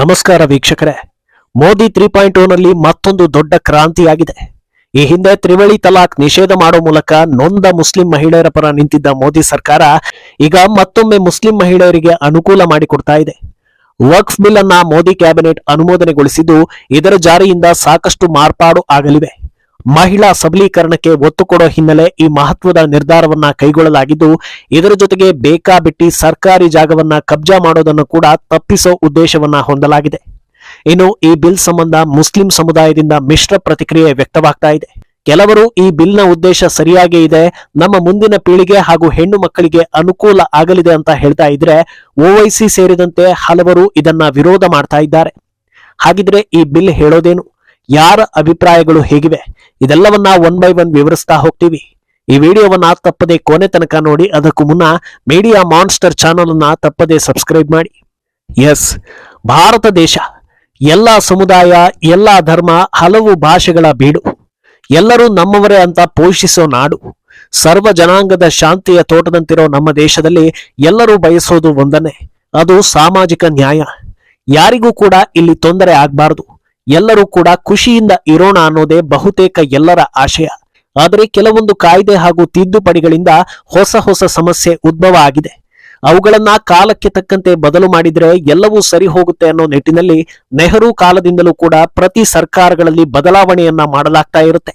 ನಮಸ್ಕಾರ ವೀಕ್ಷಕರೇ. ಮೋದಿ ತ್ರೀ ಪಾಯಿಂಟ್ನಲ್ಲಿ ಮತ್ತೊಂದು ದೊಡ್ಡ ಕ್ರಾಂತಿಯಾಗಿದೆ. ಈ ಹಿಂದೆ ತ್ರಿವಳಿ ತಲಾಕ್ ನಿಷೇಧ ಮಾಡೋ ಮೂಲಕ ನೊಂದ ಮುಸ್ಲಿಂ ಮಹಿಳೆಯರ ಪರ ನಿಂತಿದ್ದ ಮೋದಿ ಸರ್ಕಾರ ಈಗ ಮತ್ತೊಮ್ಮೆ ಮುಸ್ಲಿಂ ಮಹಿಳೆಯರಿಗೆ ಅನುಕೂಲ ಮಾಡಿಕೊಡ್ತಾ ಇದೆ. ವಕ್ಫ್ ಬಿಲ್ ಅನ್ನ ಮೋದಿ ಕ್ಯಾಬಿನೆಟ್ ಅನುಮೋದನೆಗೊಳಿಸಿದ್ದು ಇದರ ಜಾರಿಯಿಂದ ಸಾಕಷ್ಟು ಮಾರ್ಪಾಡು ಆಗಲಿವೆ. ಮಹಿಳಾ ಸಬಲೀಕರಣಕ್ಕೆ ಒತ್ತು ಕೊಡೋ ಹಿನ್ನೆಲೆ ಈ ಮಹತ್ವದ ನಿರ್ಧಾರವನ್ನ ಕೈಗೊಳ್ಳಲಾಗಿದ್ದು, ಇದರ ಜೊತೆಗೆ ಬೇಕಾಬಿಟ್ಟಿ ಸರ್ಕಾರಿ ಜಾಗವನ್ನ ಕಬ್ಜಾ ಮಾಡೋದನ್ನು ಕೂಡ ತಪ್ಪಿಸೋ ಉದ್ದೇಶವನ್ನ ಹೊಂದಲಾಗಿದೆ. ಇನ್ನು ಈ ಬಿಲ್ ಸಂಬಂಧ ಮುಸ್ಲಿಂ ಸಮುದಾಯದಿಂದ ಮಿಶ್ರ ಪ್ರತಿಕ್ರಿಯೆ ವ್ಯಕ್ತವಾಗ್ತಾ ಇದೆ. ಕೆಲವರು ಈ ಬಿಲ್ನ ಉದ್ದೇಶ ಸರಿಯಾಗೇ ಇದೆ, ನಮ್ಮ ಮುಂದಿನ ಪೀಳಿಗೆ ಹಾಗೂ ಹೆಣ್ಣು ಮಕ್ಕಳಿಗೆ ಅನುಕೂಲ ಆಗಲಿದೆ ಅಂತ ಹೇಳ್ತಾ ಇದ್ರೆ ಓವೈಸಿ ಸೇರಿದಂತೆ ಹಲವರು ಇದನ್ನ ವಿರೋಧ ಮಾಡ್ತಾ ಇದ್ದಾರೆ. ಹಾಗಿದ್ರೆ ಈ ಬಿಲ್ ಹೇಳೋದೇನು? ಯಾರ ಅಭಿಪ್ರಾಯಗಳು ಹೇಗಿವೆ? ಇದೆಲ್ಲವನ್ನ ಒನ್ ಬೈ ಒನ್ ವಿವರಿಸ್ತಾ ಹೋಗ್ತೀವಿ. ಈ ವಿಡಿಯೋವನ್ನ ತಪ್ಪದೆ ಕೊನೆ ತನಕ ನೋಡಿ, ಅದಕ್ಕೂ ಮುನ್ನ ಮೀಡಿಯಾ ಮಾನ್ಸ್ಟರ್ ಚಾನಲ್ ಅನ್ನ ತಪ್ಪದೆ ಸಬ್ಸ್ಕ್ರೈಬ್ ಮಾಡಿ. ಎಸ್ ಭಾರತ ದೇಶ, ಎಲ್ಲ ಸಮುದಾಯ, ಎಲ್ಲ ಧರ್ಮ, ಹಲವು ಭಾಷೆಗಳ ಬೀಡು. ಎಲ್ಲರೂ ನಮ್ಮವರೇ ಅಂತ ಪೋಷಿಸೋ ನಾಡು. ಸರ್ವ ಜನಾಂಗದ ಶಾಂತಿಯ ತೋಟದಂತಿರೋ ನಮ್ಮ ದೇಶದಲ್ಲಿ ಎಲ್ಲರೂ ಬಯಸೋದು ಒಂದನ್ನೇ. ಅದು ಸಾಮಾಜಿಕ ನ್ಯಾಯ. ಯಾರಿಗೂ ಕೂಡ ಇಲ್ಲಿ ತೊಂದರೆ ಆಗ್ಬಾರದು. ಎಲ್ಲರೂ ಕೂಡ ಖುಷಿಯಿಂದ ಇರೋಣ ಅನ್ನೋದೇ ಬಹುತೇಕ ಎಲ್ಲರ ಆಶಯ. ಆದರೆ ಕೆಲವೊಂದು ಕಾಯ್ದೆ ಹಾಗೂ ತಿದ್ದುಪಡಿಗಳಿಂದ ಹೊಸ ಹೊಸ ಸಮಸ್ಯೆ ಉದ್ಭವ ಆಗಿದೆ. ಅವುಗಳನ್ನ ಕಾಲಕ್ಕೆ ತಕ್ಕಂತೆ ಬದಲು ಮಾಡಿದ್ರೆ ಎಲ್ಲವೂ ಸರಿ ಹೋಗುತ್ತೆ ಅನ್ನೋ ನಿಟ್ಟಿನಲ್ಲಿ ನೆಹರು ಕಾಲದಿಂದಲೂ ಕೂಡ ಪ್ರತಿ ಸರ್ಕಾರಗಳಲ್ಲಿ ಬದಲಾವಣೆಯನ್ನ ಮಾಡಲಾಗ್ತಾ ಇರುತ್ತೆ.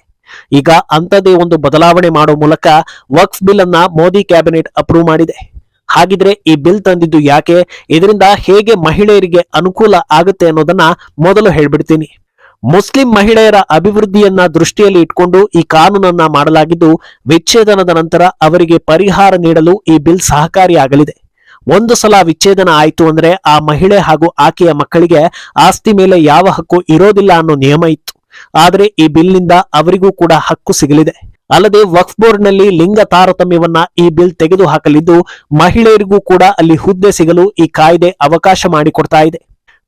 ಈಗ ಅಂಥದ್ದೇ ಒಂದು ಬದಲಾವಣೆ ಮಾಡೋ ಮೂಲಕ ವಕ್ಫ್ ಬಿಲ್ ಅನ್ನ ಮೋದಿ ಕ್ಯಾಬಿನೆಟ್ ಅಪ್ರೂವ್ ಮಾಡಿದೆ. ಹಾಗಿದ್ರೆ ಈ ಬಿಲ್ ತಂದಿದ್ದು ಯಾಕೆ? ಇದರಿಂದ ಹೇಗೆ ಮಹಿಳೆಯರಿಗೆ ಅನುಕೂಲ ಆಗುತ್ತೆ ಅನ್ನೋದನ್ನ ಮೊದಲು ಹೇಳ್ಬಿಡ್ತೀನಿ. ಮುಸ್ಲಿಂ ಮಹಿಳೆಯರ ಅಭಿವೃದ್ಧಿಯನ್ನ ದೃಷ್ಟಿಯಲ್ಲಿ ಇಟ್ಕೊಂಡು ಈ ಕಾನೂನನ್ನ ಮಾಡಲಾಗಿದ್ದು ವಿಚ್ಛೇದನದ ನಂತರ ಅವರಿಗೆ ಪರಿಹಾರ ನೀಡಲು ಈ ಬಿಲ್ ಸಹಕಾರಿಯಾಗಲಿದೆ ಒಂದು ಸಲ ವಿಚ್ಛೇದನ ಆಯಿತು ಅಂದ್ರೆ ಆ ಮಹಿಳೆ ಹಾಗೂ ಆಕೆಯ ಮಕ್ಕಳಿಗೆ ಆಸ್ತಿ ಮೇಲೆ ಯಾವ ಹಕ್ಕು ಇರೋದಿಲ್ಲ ಅನ್ನೋ ನಿಯಮ ಇತ್ತು. ಆದರೆ ಈ ಬಿಲ್ನಿಂದ ಅವರಿಗೂ ಕೂಡ ಹಕ್ಕು ಸಿಗಲಿದೆ. ಅಲ್ಲದೆ ವಕ್ಫ್ ಬೋರ್ಡ್ನಲ್ಲಿ ಲಿಂಗ ತಾರತಮ್ಯವನ್ನ ಈ ಬಿಲ್ ತೆಗೆದು ಹಾಕಲಿದ್ದು ಮಹಿಳೆಯರಿಗೂ ಕೂಡ ಅಲ್ಲಿ ಹುದ್ದೆ ಸಿಗಲು ಈ ಕಾಯ್ದೆ ಅವಕಾಶ ಮಾಡಿಕೊಡ್ತಾ ಇದೆ.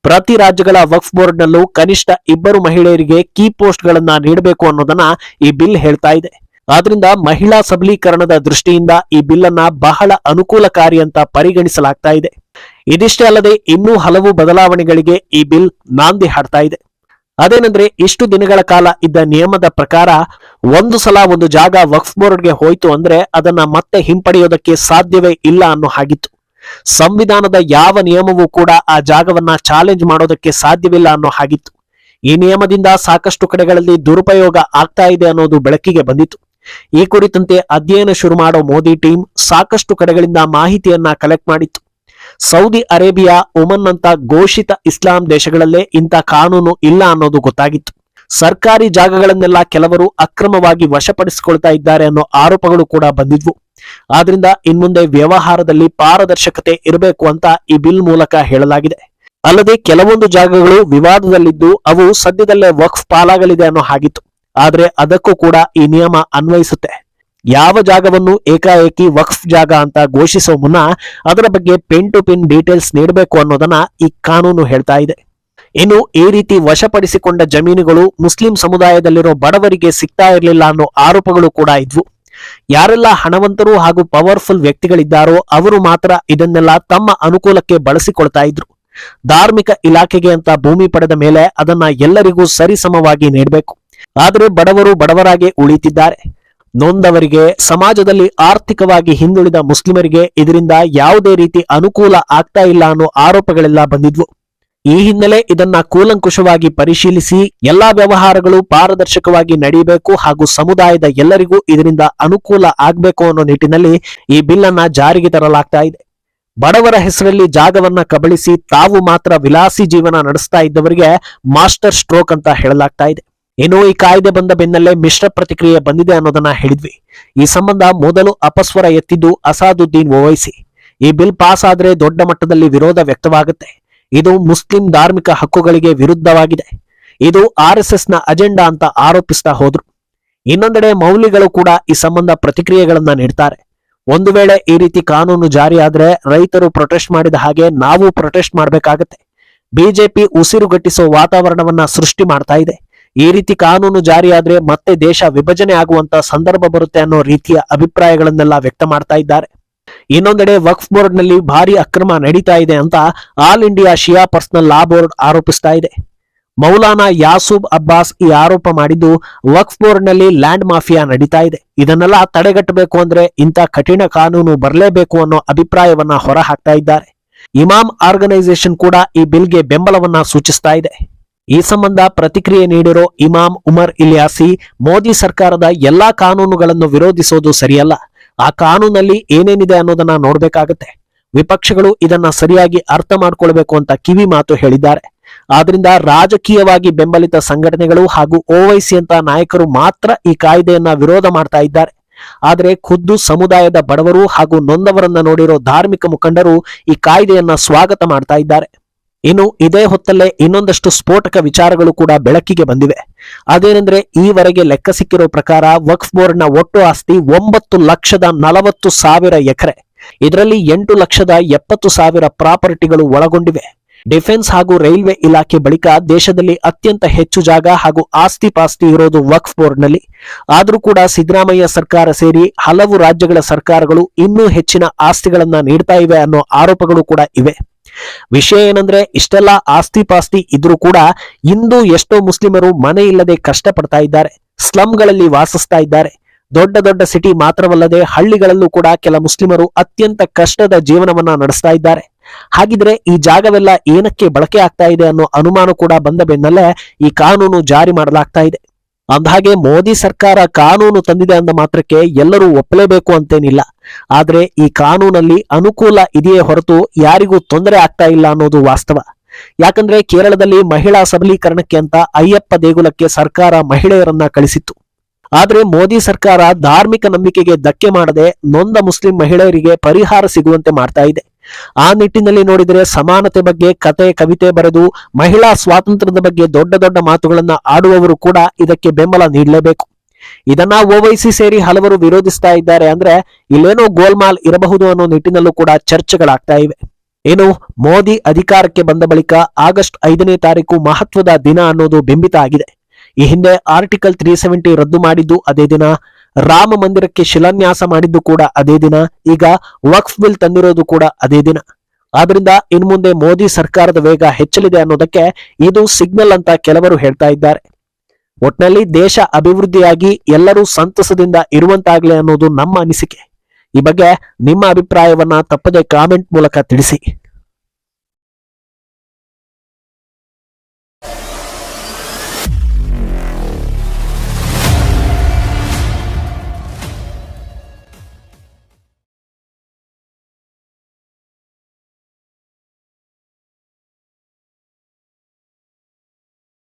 ಪ್ರತಿ ರಾಜ್ಯಗಳ ವಕ್ಫ್ ಬೋರ್ಡ್ನಲ್ಲೂ ಕನಿಷ್ಠ ಇಬ್ಬರು ಮಹಿಳೆಯರಿಗೆ ಕೀ ಪೋಸ್ಟ್ ಗಳನ್ನ ನೀಡಬೇಕು ಅನ್ನೋದನ್ನ ಈ ಬಿಲ್ ಹೇಳ್ತಾ ಇದೆ. ಆದ್ರಿಂದ ಮಹಿಳಾ ಸಬಲೀಕರಣದ ದೃಷ್ಟಿಯಿಂದ ಈ ಬಿಲ್ ಅನ್ನ ಬಹಳ ಅನುಕೂಲಕಾರಿ ಅಂತ ಪರಿಗಣಿಸಲಾಗ್ತಾ ಇದೆ. ಇದಿಷ್ಟೇ ಅಲ್ಲದೆ ಇನ್ನೂ ಹಲವು ಬದಲಾವಣೆಗಳಿಗೆ ಈ ಬಿಲ್ ನಾಂದಿ ಹಾಡ್ತಾ ಇದೆ. ಅದೇನಂದ್ರೆ ಇಷ್ಟು ದಿನಗಳ ಕಾಲ ಇದ್ದ ನಿಯಮದ ಪ್ರಕಾರ ಒಂದು ಸಲ ಒಂದು ಜಾಗ ವಕ್ಫ್ ಬೋರ್ಡ್ಗೆ ಹೋಯ್ತು ಅಂದ್ರೆ ಅದನ್ನ ಮತ್ತೆ ಹಿಂಪಡೆಯೋದಕ್ಕೆ ಸಾಧ್ಯವೇ ಇಲ್ಲ ಅನ್ನೋ ಹಾಗಿತ್ತು. ಸಂವಿಧಾನದ ಯಾವ ನಿಯಮವೂ ಕೂಡ ಆ ಜಾಗವನ್ನ ಚಾಲೆಂಜ್ ಮಾಡೋದಕ್ಕೆ ಸಾಧ್ಯವಿಲ್ಲ ಅನ್ನೋ ಹಾಗಿತ್ತು. ಈ ನಿಯಮದಿಂದ ಸಾಕಷ್ಟು ಕಡೆಗಳಲ್ಲಿ ದುರುಪಯೋಗ ಆಗ್ತಾ ಇದೆ ಅನ್ನೋದು ಬೆಳಕಿಗೆ ಬಂದಿತ್ತು. ಈ ಕುರಿತಂತೆ ಅಧ್ಯಯನ ಶುರು ಮಾಡೋ ಮೋದಿ ಟೀಮ್ ಸಾಕಷ್ಟು ಕಡೆಗಳಿಂದ ಮಾಹಿತಿಯನ್ನ ಕಲೆಕ್ಟ್ ಮಾಡಿತ್ತು. ಸೌದಿ ಅರೇಬಿಯಾ ಒಮನ್ ಅಂತ ಘೋಷಿತ ಇಸ್ಲಾಂ ದೇಶಗಳಲ್ಲೇ ಇಂಥ ಕಾನೂನು ಇಲ್ಲ ಅನ್ನೋದು ಗೊತ್ತಾಗಿತ್ತು. ಸರ್ಕಾರಿ ಜಾಗಗಳನ್ನೆಲ್ಲ ಕೆಲವರು ಅಕ್ರಮವಾಗಿ ವಶಪಡಿಸಿಕೊಳ್ತಾ ಇದ್ದಾರೆ ಅನ್ನೋ ಆರೋಪಗಳು ಕೂಡ ಬಂದಿದ್ವು. ಆದ್ರಿಂದ ಇನ್ಮುಂದೆ ವ್ಯವಹಾರದಲ್ಲಿ ಪಾರದರ್ಶಕತೆ ಇರಬೇಕು ಅಂತ ಈ ಬಿಲ್ ಮೂಲಕ ಹೇಳಲಾಗಿದೆ. ಅಲ್ಲದೆ ಕೆಲವೊಂದು ಜಾಗಗಳು ವಿವಾದದಲ್ಲಿದ್ದು ಅವು ಸದ್ಯದಲ್ಲೇ ವಕ್ಫ್ ಪಾಲಾಗಲಿದೆ ಅನ್ನೋ ಹಾಗಿತ್ತು. ಆದರೆ ಅದಕ್ಕೂ ಕೂಡ ಈ ನಿಯಮ ಅನ್ವಯಿಸುತ್ತೆ. ಯಾವ ಜಾಗವನ್ನು ಏಕಾಏಕಿ ವಕ್ಫ್ ಜಾಗ ಅಂತ ಘೋಷಿಸೋ ಮುನ್ನ ಅದರ ಬಗ್ಗೆ ಪಿನ್ ಟು ಪಿನ್ ಡೀಟೇಲ್ಸ್ ನೀಡಬೇಕು ಅನ್ನೋದನ್ನ ಈ ಕಾನೂನು ಹೇಳ್ತಾ ಇದೆ. ಇನ್ನು ಈ ರೀತಿ ವಶಪಡಿಸಿಕೊಂಡ ಜಮೀನುಗಳು ಮುಸ್ಲಿಂ ಸಮುದಾಯದಲ್ಲಿರೋ ಬಡವರಿಗೆ ಸಿಗ್ತಾ ಇರಲಿಲ್ಲ ಅನ್ನೋ ಆರೋಪಗಳು ಕೂಡ ಇದ್ವು. ಯಾರೆಲ್ಲ ಹಣವಂತರು ಹಾಗೂ ಪವರ್ಫುಲ್ ವ್ಯಕ್ತಿಗಳಿದ್ದಾರೋ ಅವರು ಮಾತ್ರ ಇದನ್ನೆಲ್ಲ ತಮ್ಮ ಅನುಕೂಲಕ್ಕೆ ಬಳಸಿಕೊಳ್ತಾ ಇದ್ರು. ಧಾರ್ಮಿಕ ಇಲಾಖೆಗೆ ಅಂತ ಭೂಮಿ ಪಡೆದ ಮೇಲೆ ಅದನ್ನ ಎಲ್ಲರಿಗೂ ಸರಿಸಮವಾಗಿ ನೀಡಬೇಕು. ಆದರೆ ಬಡವರು ಬಡವರಾಗಿ ಉಳಿತಿದ್ದಾರೆ. ನೊಂದವರಿಗೆ, ಸಮಾಜದಲ್ಲಿ ಆರ್ಥಿಕವಾಗಿ ಹಿಂದುಳಿದ ಮುಸ್ಲಿಮರಿಗೆ ಇದರಿಂದ ಯಾವುದೇ ರೀತಿ ಅನುಕೂಲ ಆಗ್ತಾ ಇಲ್ಲ ಅನ್ನೋ ಆರೋಪಗಳೆಲ್ಲ ಬಂದಿದ್ವು. ಈ ಹಿನ್ನೆಲೆ ಇದನ್ನ ಕೂಲಂಕುಷವಾಗಿ ಪರಿಶೀಲಿಸಿ ಎಲ್ಲಾ ವ್ಯವಹಾರಗಳು ಪಾರದರ್ಶಕವಾಗಿ ನಡೆಯಬೇಕು ಹಾಗೂ ಸಮುದಾಯದ ಎಲ್ಲರಿಗೂ ಇದರಿಂದ ಅನುಕೂಲ ಆಗ್ಬೇಕು ಅನ್ನೋ ನಿಟ್ಟಿನಲ್ಲಿ ಈ ಬಿಲ್ ಅನ್ನ ಜಾರಿಗೆ ತರಲಾಗ್ತಾ ಇದೆ. ಬಡವರ ಹೆಸರಲ್ಲಿ ಜಾಗವನ್ನ ಕಬಳಿಸಿ ತಾವು ಮಾತ್ರ ವಿಲಾಸಿ ಜೀವನ ನಡೆಸ್ತಾ ಇದ್ದವರಿಗೆ ಮಾಸ್ಟರ್ ಸ್ಟ್ರೋಕ್ ಅಂತ ಹೇಳಲಾಗ್ತಾ ಇದೆ. ಇನ್ನು ಈ ಕಾಯ್ದೆ ಬಂದ ಬೆನ್ನಲ್ಲೇ ಮಿಶ್ರ ಪ್ರತಿಕ್ರಿಯೆ ಬಂದಿದೆ ಅನ್ನೋದನ್ನ ಹೇಳಿದ್ವಿ. ಈ ಸಂಬಂಧ ಮೊದಲು ಅಪಸ್ವರ ಎತ್ತಿದ್ದು ಅಸಾದುದ್ದೀನ್ ಓವೈಸಿ. ಈ ಬಿಲ್ ಪಾಸ್ ಆದ್ರೆ ದೊಡ್ಡ ಮಟ್ಟದಲ್ಲಿ ವಿರೋಧ ವ್ಯಕ್ತವಾಗುತ್ತೆ. ಇದು ಮುಸ್ಲಿಂ ಧಾರ್ಮಿಕ ಹಕ್ಕುಗಳಿಗೆ ವಿರುದ್ಧವಾಗಿದೆ. ಇದು ಆರ್ನ ಅಜೆಂಡಾ ಅಂತ ಆರೋಪಿಸ್ತಾ ಹೋದ್ರು. ಇನ್ನೊಂದೆಡೆ ಮೌಲ್ಯಗಳು ಕೂಡ ಈ ಸಂಬಂಧ ಪ್ರತಿಕ್ರಿಯೆಗಳನ್ನ ನೀಡ್ತಾರೆ. ಒಂದು ವೇಳೆ ಈ ರೀತಿ ಕಾನೂನು ಜಾರಿಯಾದ್ರೆ ರೈತರು ಪ್ರೊಟೆಸ್ಟ್ ಮಾಡಿದ ಹಾಗೆ ನಾವು ಪ್ರೊಟೆಸ್ಟ್ ಮಾಡಬೇಕಾಗತ್ತೆ. ಬಿಜೆಪಿ ಉಸಿರುಗಟ್ಟಿಸುವ ವಾತಾವರಣವನ್ನ ಸೃಷ್ಟಿ ಮಾಡ್ತಾ ಇದೆ. ಈ ರೀತಿ ಕಾನೂನು ಜಾರಿಯಾದ್ರೆ ಮತ್ತೆ ದೇಶ ವಿಭಜನೆ ಆಗುವಂತ ಸಂದರ್ಭ ಬರುತ್ತೆ ಅನ್ನೋ ರೀತಿಯ ಅಭಿಪ್ರಾಯಗಳನ್ನೆಲ್ಲ ವ್ಯಕ್ತ ಮಾಡ್ತಾ ಇದ್ದಾರೆ. ಇನ್ನೊಂದೆಡೆ ವಕ್ಫ್ ಬೋರ್ಡ್ನಲ್ಲಿ ಭಾರಿ ಅಕ್ರಮ ನಡೀತಾ ಇದೆ ಅಂತ All India Shia Personal Law Board ಆರೋಪಿಸ್ತಾ ಇದೆ. ಮೌಲಾನಾ ಯಾಸೂಬ್ ಅಬ್ಬಾಸ್ ಈ ಆರೋಪ ಮಾಡಿದ್ದು ವಕ್ಫ್ ಬೋರ್ಡ್ನಲ್ಲಿ ಲ್ಯಾಂಡ್ ಮಾಫಿಯಾ ನಡೀತಾ ಇದೆ. ಇದನ್ನೆಲ್ಲ ತಡೆಗಟ್ಟಬೇಕು ಅಂದ್ರೆ ಇಂಥ ಕಠಿಣ ಕಾನೂನು ಬರಲೇಬೇಕು ಅನ್ನೋ ಅಭಿಪ್ರಾಯವನ್ನ ಹೊರ ಹಾಕ್ತಾ ಇದ್ದಾರೆ. ಇಮಾಮ್ ಆರ್ಗನೈಸೇಷನ್ ಕೂಡ ಈ ಬಿಲ್ಗೆ ಬೆಂಬಲವನ್ನ ಸೂಚಿಸ್ತಾ ಇದೆ. ಈ ಸಂಬಂಧ ಪ್ರತಿಕ್ರಿಯೆ ನೀಡಿರೋ ಇಮಾಮ್ ಉಮರ್ ಇಲಿಯಾಸಿ, ಮೋದಿ ಸರ್ಕಾರದ ಎಲ್ಲಾ ಕಾನೂನುಗಳನ್ನು ವಿರೋಧಿಸೋದು ಸರಿಯಲ್ಲ. ಆ ಕಾನೂನಲ್ಲಿ ಏನೇನಿದೆ ಅನ್ನೋದನ್ನ ನೋಡಬೇಕಾಗತ್ತೆ. ವಿಪಕ್ಷಗಳು ಇದನ್ನ ಸರಿಯಾಗಿ ಅರ್ಥ ಮಾಡ್ಕೊಳ್ಬೇಕು ಅಂತ ಕಿವಿ ಮಾತು ಹೇಳಿದ್ದಾರೆ. ಆದ್ರಿಂದ ರಾಜಕೀಯವಾಗಿ ಬೆಂಬಲಿತ ಸಂಘಟನೆಗಳು ಹಾಗೂ ಓವೈಸಿ ಅಂತ ನಾಯಕರು ಮಾತ್ರ ಈ ಕಾಯ್ದೆಯನ್ನ ವಿರೋಧ ಮಾಡ್ತಾ ಇದ್ದಾರೆ. ಆದರೆ ಖುದ್ದು ಸಮುದಾಯದ ಬಡವರು ಹಾಗೂ ನೊಂದವರನ್ನ ನೋಡಿರೋ ಧಾರ್ಮಿಕ ಮುಖಂಡರು ಈ ಕಾಯ್ದೆಯನ್ನ ಸ್ವಾಗತ ಮಾಡ್ತಾ ಇದ್ದಾರೆ. ಇನ್ನು ಇದೇ ಹೊತ್ತಲ್ಲೇ ಇನ್ನೊಂದಷ್ಟು ಸ್ಫೋಟಕ ವಿಚಾರಗಳು ಕೂಡ ಬೆಳಕಿಗೆ ಬಂದಿವೆ. ಅದೇನೆಂದ್ರೆ ಈವರೆಗೆ ಲೆಕ್ಕ ಸಿಕ್ಕಿರೋ ಪ್ರಕಾರ ವಕ್ಫ್ ಬೋರ್ಡ್ನ ಒಟ್ಟು ಆಸ್ತಿ ಒಂಬತ್ತು ಲಕ್ಷದ ನಲವತ್ತು ಸಾವಿರ ಎಕರೆ. ಇದರಲ್ಲಿ ಎಂಟು ಲಕ್ಷದ ಎಪ್ಪತ್ತು ಸಾವಿರ ಪ್ರಾಪರ್ಟಿಗಳು ಒಳಗೊಂಡಿವೆ. ಡಿಫೆನ್ಸ್ ಹಾಗೂ ರೈಲ್ವೆ ಇಲಾಖೆ ಬಳಿಕ ದೇಶದಲ್ಲಿ ಅತ್ಯಂತ ಹೆಚ್ಚು ಜಾಗ ಹಾಗೂ ಆಸ್ತಿ ಪಾಸ್ತಿ ಇರೋದು ವಕ್ಫ್ ಬೋರ್ಡ್ನಲ್ಲಿ. ಆದರೂ ಕೂಡ ಸಿದ್ದರಾಮಯ್ಯ ಸರ್ಕಾರ ಸೇರಿ ಹಲವು ರಾಜ್ಯಗಳ ಸರ್ಕಾರಗಳು ಇನ್ನೂ ಹೆಚ್ಚಿನ ಆಸ್ತಿಗಳನ್ನ ನೀಡ್ತಾ ಇವೆ ಅನ್ನೋ ಆರೋಪಗಳು ಕೂಡ ಇವೆ. ವಿಷಯ ಏನಂದ್ರೆ ಇಷ್ಟೆಲ್ಲ ಆಸ್ತಿ ಪಾಸ್ತಿ ಇದ್ರೂ ಕೂಡ ಇಂದು ಎಷ್ಟೋ ಮುಸ್ಲಿಮರು ಮನೆ ಇಲ್ಲದೆ ಕಷ್ಟಪಡ್ತಾ ಇದ್ದಾರೆ, ಸ್ಲಂಗಳಲ್ಲಿ ವಾಸಿಸ್ತಾ ಇದ್ದಾರೆ. ದೊಡ್ಡ ದೊಡ್ಡ ಸಿಟಿ ಮಾತ್ರವಲ್ಲದೆ ಹಳ್ಳಿಗಳಲ್ಲೂ ಕೂಡ ಕೆಲ ಮುಸ್ಲಿಮರು ಅತ್ಯಂತ ಕಷ್ಟದ ಜೀವನವನ್ನ ನಡೆಸ್ತಾ ಇದ್ದಾರೆ. ಹಾಗಿದ್ರೆ ಈ ಜಾಗವೆಲ್ಲ ಏನಕ್ಕೆ ಬಳಕೆ ಆಗ್ತಾ ಇದೆ ಅನ್ನೋ ಅನುಮಾನ ಕೂಡ ಬಂದ ಬೆನ್ನಲ್ಲೇ ಈ ಕಾನೂನು ಜಾರಿ ಮಾಡಲಾಗ್ತಾ ಇದೆ. ಅಂದಹಾಗೆ ಮೋದಿ ಸರ್ಕಾರ ಕಾನೂನು ತಂದಿದೆ ಅಂದ ಮಾತ್ರಕ್ಕೆ ಎಲ್ಲರೂ ಒಪ್ಪಲೇಬೇಕು ಅಂತೇನಿಲ್ಲ. ಆದ್ರೆ ಈ ಕಾನೂನಲ್ಲಿ ಅನುಕೂಲ ಇದೆಯೇ ಹೊರತು ಯಾರಿಗೂ ತೊಂದರೆ ಆಗ್ತಾ ಇಲ್ಲ ಅನ್ನೋದು ವಾಸ್ತವ. ಯಾಕಂದ್ರೆ ಕೇರಳದಲ್ಲಿ ಮಹಿಳಾ ಸಬಲೀಕರಣಕ್ಕೆ ಅಂತ ಅಯ್ಯಪ್ಪ ದೇಗುಲಕ್ಕೆ ಸರ್ಕಾರ ಮಹಿಳೆಯರನ್ನ ಕಳಿಸಿತ್ತು. ಆದ್ರೆ ಮೋದಿ ಸರ್ಕಾರ ಧಾರ್ಮಿಕ ನಂಬಿಕೆಗೆ ಧಕ್ಕೆ ಮಾಡದೆ ನೊಂದ ಮುಸ್ಲಿಂ ಮಹಿಳೆಯರಿಗೆ ಪರಿಹಾರ ಸಿಗುವಂತೆ ಮಾಡ್ತಾ ಇದೆ. ಆ ನಿಟ್ಟಿನಲ್ಲಿ ನೋಡಿದರೆ ಸಮಾನತೆ ಬಗ್ಗೆ ಕತೆ, ಕವಿತೆ ಬರೆದು ಮಹಿಳಾ ಸ್ವಾತಂತ್ರ್ಯದ ಬಗ್ಗೆ ದೊಡ್ಡ ದೊಡ್ಡ ಮಾತುಗಳನ್ನ ಆಡುವವರು ಕೂಡ ಇದಕ್ಕೆ ಬೆಂಬಲ ನೀಡಲೇಬೇಕು. ಇದನ್ನ ಓವೈಸಿ ಸೇರಿ ಹಲವರು ವಿರೋಧಿಸ್ತಾ ಇದ್ದಾರೆ ಅಂದ್ರೆ ಇಲ್ಲೇನೋ ಗೋಲ್ಮಾಲ್ ಇರಬಹುದು ಅನ್ನೋ ನಿಟ್ಟಿನಲ್ಲೂ ಕೂಡ ಚರ್ಚೆಗಳಾಗ್ತಾ ಇವೆ. ಏನು, ಮೋದಿ ಅಧಿಕಾರಕ್ಕೆ ಬಂದ ಬಳಿಕ ಆಗಸ್ಟ್ ಐದನೇ ತಾರೀಕು ಮಹತ್ವದ ದಿನ ಅನ್ನೋದು ಬಿಂಬಿತ ಆಗಿದೆ. ಈ ಹಿಂದೆ ಆರ್ಟಿಕಲ್ ತ್ರೀ ಸೆವೆಂಟಿ ರದ್ದು ಮಾಡಿದ್ದು ಅದೇ ದಿನ. ರಾಮ ಮಂದಿರಕ್ಕೆ ಶಿಲಾನ್ಯಾಸ ಮಾಡಿದ್ದು ಕೂಡ ಅದೇ ದಿನ. ಈಗ ವಕ್ಫ್ ಬಿಲ್ ತಂದಿರೋದು ಕೂಡ ಅದೇ ದಿನ. ಆದ್ರಿಂದ ಇನ್ ಮುಂದೆ ಮೋದಿ ಸರ್ಕಾರದ ವೇಗ ಹೆಚ್ಚಲಿದೆ ಅನ್ನೋದಕ್ಕೆ ಇದು ಸಿಗ್ನಲ್ ಅಂತ ಕೆಲವರು ಹೇಳ್ತಾ ಇದ್ದಾರೆ. ಒಟ್ನಲ್ಲಿ ದೇಶ ಅಭಿವೃದ್ಧಿಯಾಗಿ ಎಲ್ಲರೂ ಸಂತಸದಿಂದ ಇರುವಂತಾಗಲಿ ಅನ್ನೋದು ನಮ್ಮ ಅನಿಸಿಕೆ. ಈ ಬಗ್ಗೆ ನಿಮ್ಮ ಅಭಿಪ್ರಾಯವನ್ನ ತಪ್ಪದೆ ಕಾಮೆಂಟ್ ಮೂಲಕ ತಿಳಿಸಿ.